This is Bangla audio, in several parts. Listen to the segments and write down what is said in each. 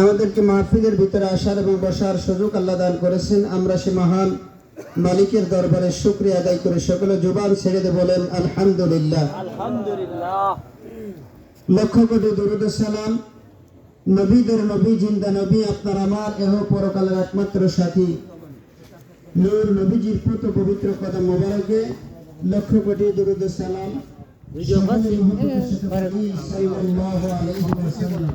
আমাদেরকে মাহফিলের ভিতরে আসার এবং বসার সুযোগ আল্লাহ দান করেছেন। আমরা সে মহান মালিকের দরবারে শুক্রিয়া আদায় করে সকলে জুবান ছেড়ে দিয়ে বলেন আলহামদুলিল্লাহ। লক্ষ কোটি দরুদ সালাম। নবীদের নবী জিন্দা নবী আপনার আমার এহ পরকালের একমাত্র সাথী। নূর নবীজির পুত পবিত্র কদম মোবারকে লক্ষ কোটি দরুদ সালাম। সাল্লাল্লাহু আলাইহি ওয়াসাল্লাম।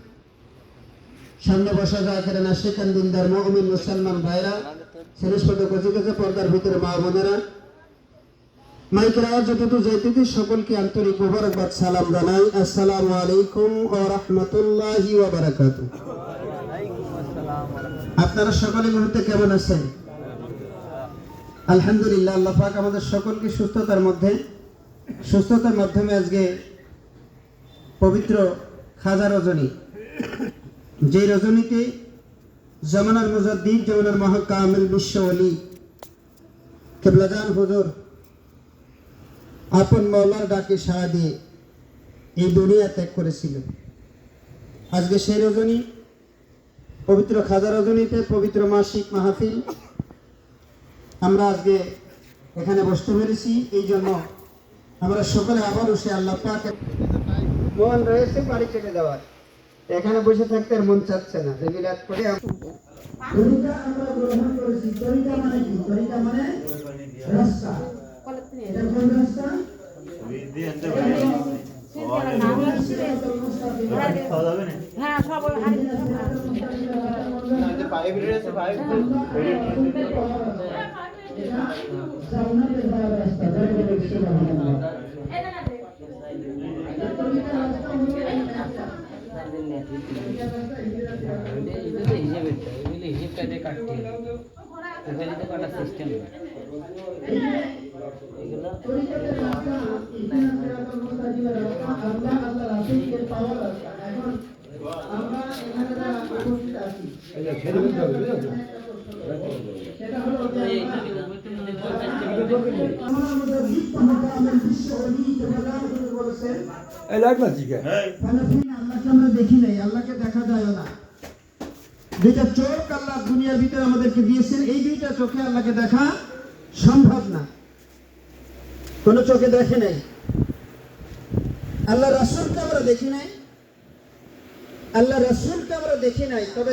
সামনে বসা জাকের নাশিকান দিনদার মহমিন মুসলমান ভাইরা শেষপদ কচি কচি পর্দার ভিতরে মা বোনেরা। মাইকের যতটুকু যাইতেছি, সকলকে আন্তরিক মোবারকবাদ, সালাম জানাই। আসসালামু আলাইকুম ও রহমতুল্লাহি ওয়া আপনারা সকলে মুহূর্তে কেমন আছেন? আলহামদুলিল্লাহ, আল্লাহ পাক আমাদের সকলকে সুস্থতার মধ্যে, সুস্থতার মাধ্যমে আজকে পবিত্র খাজা রজনী যে রজনীতে জামানার মুজাদ্দিদ, জামানার মহাকামিল বিশ্ব অলি কেবলাজান হুজুর, আপন মৌলার ডাকে সাড়া দিয়ে এই দুনিয়া ত্যাগ করেছিল। আজকে সেই রজনী, পবিত্র খাজা রজনীতে পবিত্র মাসিক মাহফিল। আমরা আজকে এখানে বসতে পেরেছি, এই জন্য আমরা সকলে আবারও সে আল্লাহ পাক মন রয়েছে বাড়ি চলে যাওয়ার। এখানে বসে থাকতে আর মন চাচ্ছে না। যে বিলাত করে তরিকা আমরা গ্রহণ করেছি। তরিকা মানে কি? তরিকা মানে রাস্তা। এটা কোন রাস্তা? হ্যাঁ সব জান্নাতে রাস্তা যাকে সুবহানাল্লাহ হিসেব কাটে কাটতে এখানে তো কাটার সিস্টেম এগুলো তরিকাতের রাস্তা ইতিহাসের রাস্তা মুস্তাকিমের রাস্তা আল্লাহ আল্লাহ রাসূলের পাওয়ার রাস্তা এখন আমরা এখানে যারা উপস্থিত আছি সেটা হলো আমার মধ্যে লিপ্ত হতে হুজুর বলেছেন আল্লাহকে আমরা দেখি নাই আল্লাহকে দেখা যায় না। দুইটা চোখ আল্লাহ দুনিয়ার ভিতরে আমাদেরকে দিয়েছেন এই দুইটা চোখে আল্লাহকে দেখা সম্ভব না। কোন চোখে দেখে নাই। আল্লাহ রাসূলকে আমরা দেখি নাই। আল্লাহ রাসূলকে আমরা দেখি নাই তবে